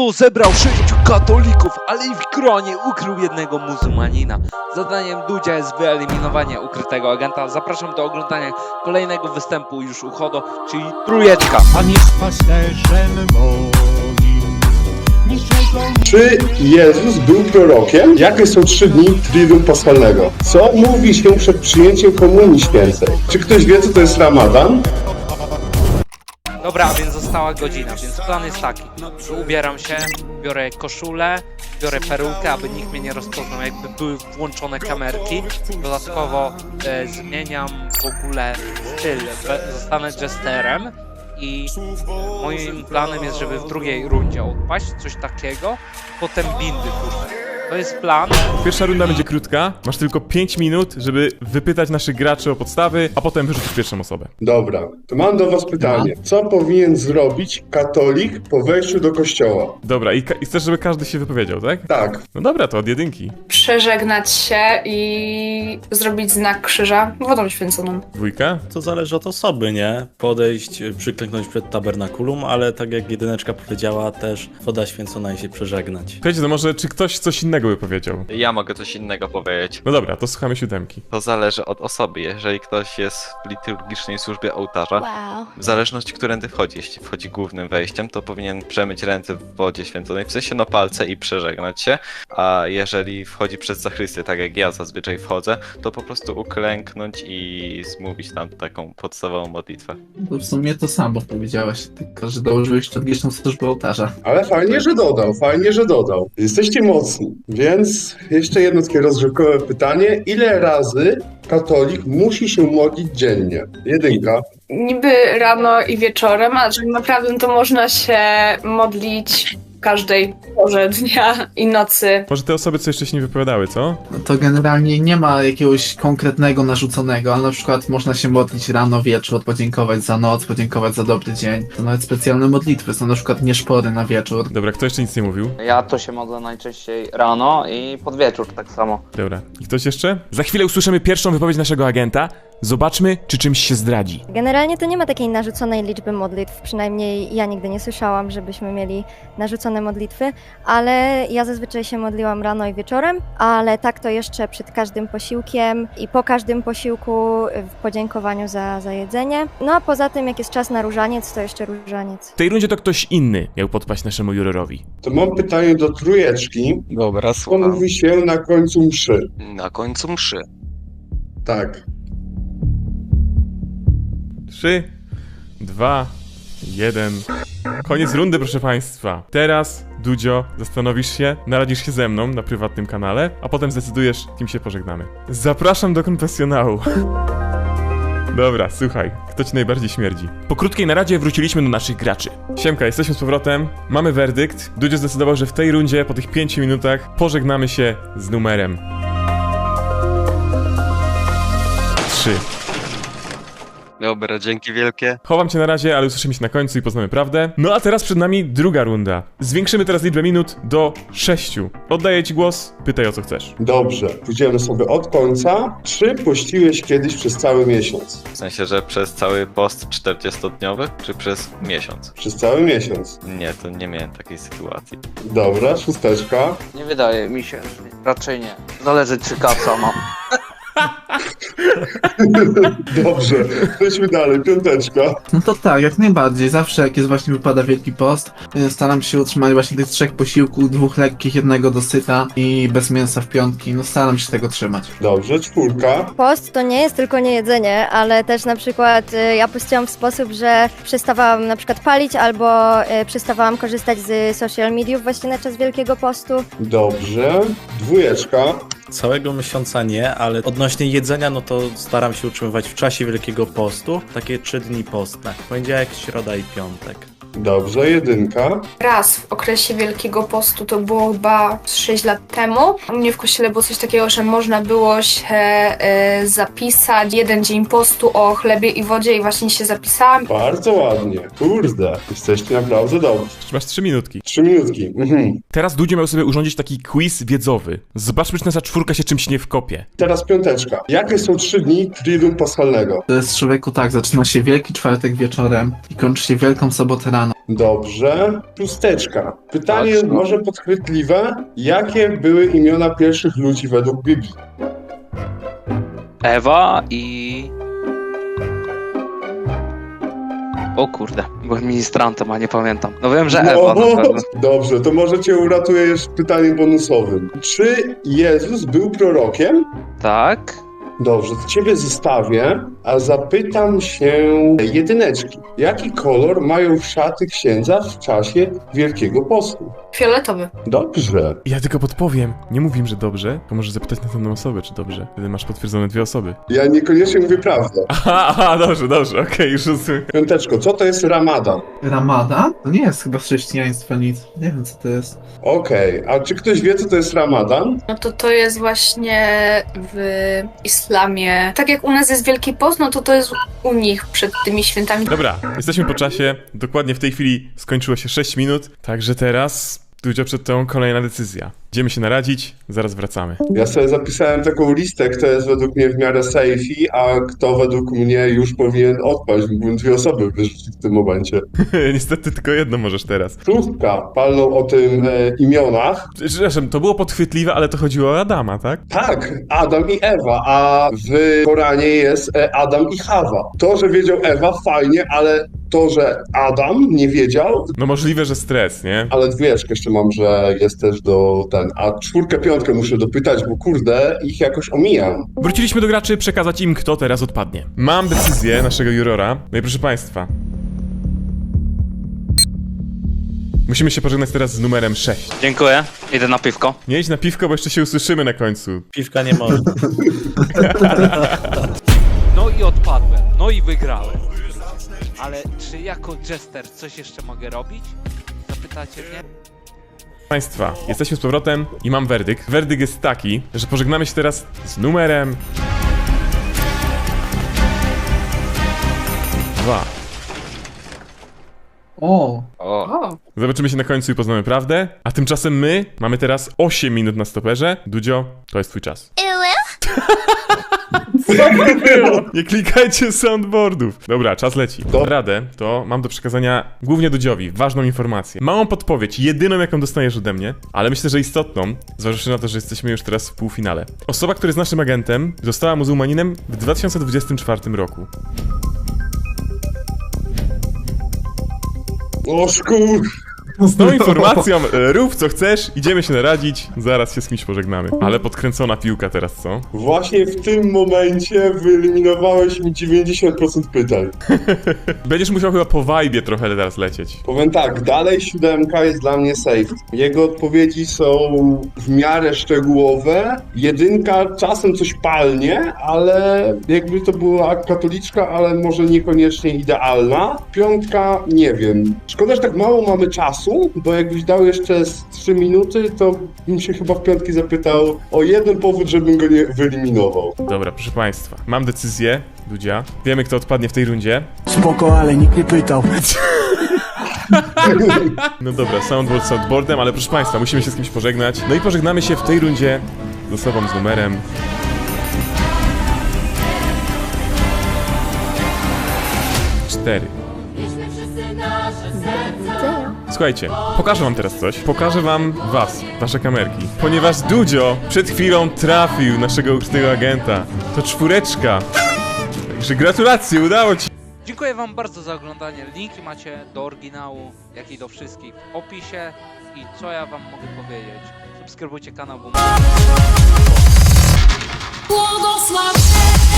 Dudu zebrał sześciu katolików, ale i w gronie ukrył jednego muzułmanina. Zadaniem Dudzia jest wyeliminowanie ukrytego agenta. Zapraszam do oglądania kolejnego występu już u Hodo, czyli jest pasterzem moim. Niczego Czy Jezus był prorokiem? Jakie są trzy dni Triduum Paschalnego? Co mówi się przed przyjęciem Komunii Świętej? Czy ktoś wie, co to jest Ramadan? Dobra, więc została godzina, więc plan jest taki. Ubieram się, biorę koszulę, biorę perukę, aby nikt mnie nie rozpoznał, jakby były włączone kamerki. Dodatkowo e, zmieniam w ogóle styl, zostanę jesterem i moim planem jest, żeby w drugiej rundzie odpaść, coś takiego, potem bindy, kurde. To jest plan. Pierwsza runda będzie krótka, masz tylko 5 minut, żeby wypytać naszych graczy o podstawy, a potem wyrzucić pierwszą osobę. Dobra, to mam do was pytanie. Co powinien zrobić katolik po wejściu do kościoła? Dobra, i, ka- i chcesz, żeby każdy się wypowiedział, tak? Tak, No dobra, to od jedynki. przeżegnać się i zrobić znak krzyża wodą święconą. Dwójka? To zależy od osoby, nie? Podejść, y, przyklęknąć przed tabernakulum, ale tak jak jedyneczka powiedziała, też woda święcona i się przeżegnać. Słuchajcie, to może czy ktoś coś innego by powiedział? Ja mogę coś innego powiedzieć. No dobra, to słuchamy siódemki. To zależy od osoby. Jeżeli ktoś jest w liturgicznej służbie ołtarza, Wow. w zależności którędy wchodzi, jeśli wchodzi głównym wejściem, to powinien przemyć ręce w wodzie święconej, w sensie no palce i przeżegnać się, a jeżeli wchodzi przez zachrystię, tak jak ja zazwyczaj wchodzę, to po prostu uklęknąć i zmówić tam taką podstawową modlitwę. To w sumie to samo powiedziałeś, tylko że dołożyłeś liturgiczną służbę ołtarza. ale fajnie, że dodał, fajnie, że dodał. Jesteście mocni, więc jeszcze jedno takie rozrzewkowe pytanie. Ile razy katolik musi się modlić dziennie? Jedynka. Niby rano i wieczorem, a tak naprawdę to można się modlić każdej porze dnia i nocy. Może te osoby, co jeszcze się nie wypowiadały, co? No to generalnie nie ma jakiegoś konkretnego narzuconego, ale na przykład można się modlić rano, wieczór, podziękować za noc, podziękować za dobry dzień. To nawet specjalne modlitwy są na przykład nieszpory na wieczór. Dobra, kto jeszcze nic nie mówił? Ja to się modlę najczęściej rano i pod wieczór tak samo. Dobra. I ktoś jeszcze? Za chwilę usłyszymy pierwszą wypowiedź naszego agenta. Zobaczmy, czy czymś się zdradzi. Generalnie to nie ma takiej narzuconej liczby modlitw, przynajmniej ja nigdy nie słyszałam, żebyśmy mieli narzucone modlitwy, ale ja zazwyczaj się modliłam rano i wieczorem, ale tak to jeszcze przed każdym posiłkiem i po każdym posiłku w podziękowaniu za, za jedzenie. No a poza tym, jak jest czas na różaniec, to jeszcze różaniec. W tej rundzie to ktoś inny miał podpaść naszemu jurorowi. To mam pytanie do trójeczki. Dobra, Co mówi się na końcu mszy? Na końcu mszy. Tak. Trzy, dwa, jeden. Koniec rundy, proszę państwa. Teraz, Dudzio, zastanowisz się, naradzisz się ze mną na prywatnym kanale, a potem zdecydujesz, kim się pożegnamy. Zapraszam do konfesjonału. Dobra, słuchaj, kto ci najbardziej śmierdzi? Po krótkiej naradzie wróciliśmy do naszych graczy. Siemka, jesteśmy z powrotem, mamy werdykt. Dudzio zdecydował, że w tej rundzie, po tych 5 minutach, pożegnamy się z numerem. 3. Dobra, dzięki wielkie. Chowam cię na razie, ale usłyszymy się na końcu i poznamy prawdę. No a teraz przed nami druga runda. Zwiększymy teraz liczbę minut do 6. Oddaję ci głos, pytaj o co chcesz. Dobrze, pójdziemy sobie od końca. Czy pościłeś kiedyś przez cały miesiąc? W sensie, że przez cały post 40-dniowy, czy przez miesiąc? Przez cały miesiąc. Nie, to nie miałem takiej sytuacji. Dobra, szósteczka. Nie wydaje mi się, że raczej nie. Zależy czy kaca mam. Dobrze, lećmy dalej, piąteczka. No to tak, jak najbardziej. Zawsze jak jest właśnie wypada Wielki Post, y, staram się utrzymać właśnie tych trzech posiłków, dwóch lekkich, jednego dosyta i bez mięsa w piątki. No staram się tego trzymać. Dobrze, czwórka. Post to nie jest tylko niejedzenie, ale też na przykład y, ja postiłam w sposób, że przestawałam na przykład palić albo y, przestawałam korzystać z social mediów właśnie na czas Wielkiego Postu. Dobrze, dwójeczka. Całego miesiąca nie, ale odnośnie jedzenia, no to staram się utrzymywać w czasie Wielkiego Postu takie trzy dni postne. Poniedziałek, środa i piątek. Dobrze, jedynka. Raz w okresie Wielkiego Postu, to było chyba z 6 lat temu, u mnie w kościele było coś takiego, że można było się e, zapisać jeden dzień postu o chlebie i wodzie i właśnie się zapisałam. Bardzo ładnie. Kurde, jesteście naprawdę dobrzy. Masz 3 minutki. Trzy minutki. Mhm. Teraz Dudzio miał sobie urządzić taki quiz wiedzowy. Zobaczmy, czy nasza czwórka się czymś nie wkopie. Teraz piąteczka. Jakie są trzy dni Triduum Paschalnego? To jest człowieku tak, zaczyna się Wielki Czwartek wieczorem i kończy się Wielką Sobotę rano. Dobrze. Pusteczka. Pytanie Patrz, no. może podchwytliwe. Jakie były imiona pierwszych ludzi według Biblii? Ewa i... O kurde, byłem ministrantem, a nie pamiętam. No wiem, że Ewa na pewno. Dobrze, to może cię uratuje jeszcze pytaniem bonusowym. Czy Jezus był prorokiem? Tak. Dobrze, to ciebie zostawię, a zapytam się jedyneczki. Jaki kolor mają szaty księdza w czasie Wielkiego Postu? Fioletowy. Dobrze. Ja tylko podpowiem. Nie mówim, że dobrze, to możesz zapytać następną osobę, czy dobrze. Wtedy masz potwierdzone dwie osoby. Ja niekoniecznie mówię prawdę. Aha, aha, dobrze, dobrze, okej, już rozumiem. Piąteczko, co to jest Ramadan? Ramadan? To nie jest chyba z chrześcijaństwa nic. Nie wiem, co to jest. Okej, a czy ktoś wie, co to jest Ramadan? No to to jest właśnie w islamie. Tak jak u nas jest Wielki Post, no to to jest u nich przed tymi świętami. Dobra, jesteśmy po czasie. Dokładnie w tej chwili skończyło się 6 minut, także teraz, Dudzio, przed tą kolejna decyzja. Idziemy się naradzić, zaraz wracamy. Ja sobie zapisałem taką listę, kto jest według mnie w miarę safety, a kto według mnie już powinien odpaść. Mógłbym dwie osoby wyrzucić w tym momencie. Niestety tylko jedno możesz teraz. Szóstka, palną o tym e, imionach. Przepraszam, to było podchwytliwe, ale to chodziło o Adama, tak? Tak, Adam i Ewa, a w Koranie jest e, Adam i Hawa. To, że wiedział Ewa, fajnie, ale to, że Adam nie wiedział, No możliwe, że stres, nie? ale dwójeczkę jeszcze mam, że jest też do ten, a czwórkę, piątkę muszę dopytać, bo kurde, ich jakoś omijam. Wróciliśmy do graczy, przekazać im, kto teraz odpadnie. Mam decyzję naszego jurora. No i proszę państwa. Musimy się pożegnać teraz z numerem 6. Dziękuję. Idę na piwko. Nie idź na piwko, bo jeszcze się usłyszymy na końcu. Piwka nie można. No i odpadłem, no i wygrałem. Ale czy jako jester coś jeszcze mogę robić? Zapytacie mnie? Państwa, jesteśmy z powrotem i mam werdykt. Werdykt jest taki, że pożegnamy się teraz z numerem... Dwa. O, O. O, Zobaczymy się na końcu i poznamy prawdę. A tymczasem my mamy teraz 8 minut na stoperze. Dudzio, to jest twój czas. Nie klikajcie soundboardów. Dobra, czas leci. Do- Radę to mam do przekazania głównie Dudziowi. Ważną informację. Małą podpowiedź, jedyną jaką dostaniesz ode mnie, ale myślę, że istotną, zważywszy na to, że jesteśmy już teraz w półfinale. Osoba, która jest naszym agentem, została muzułmaninem w 2024 roku. O szkur! Z tą informacją e, rób co chcesz, idziemy się naradzić, zaraz się z kimś pożegnamy. Ale podkręcona piłka teraz, co? Właśnie w tym momencie wyeliminowałeś mi 90% pytań. Będziesz musiał chyba po wajbie trochę teraz lecieć. Powiem tak, dalej siódemka jest dla mnie safe. Jego odpowiedzi są w miarę szczegółowe. Jedynka czasem coś palnie, ale jakby to była katoliczka, ale może niekoniecznie idealna. Piątka, nie wiem. Szkoda, że tak mało mamy czasu, bo jakbyś dał jeszcze z 3 minuty, to bym się chyba w piątki zapytał o jeden powód, żebym go nie wyeliminował. Dobra, proszę państwa, mam decyzję, Dudzia. Wiemy, kto odpadnie w tej rundzie. Spoko, ale nikt nie pytał. No dobra, soundboard soundboardem, ale proszę państwa, musimy się z kimś pożegnać. No i pożegnamy się w tej rundzie z osobą z numerem... Cztery. Słuchajcie, pokażę wam teraz coś. Pokażę wam was, wasze kamerki. Ponieważ Dudzio przed chwilą trafił naszego uczciwego agenta. To czwóreczka. Także gratulacje, udało ci Dziękuję wam bardzo za oglądanie. Linki macie do oryginału, jak i do wszystkich w opisie. I co ja wam mogę powiedzieć? Subskrybujcie kanał, bo... Błogosławieni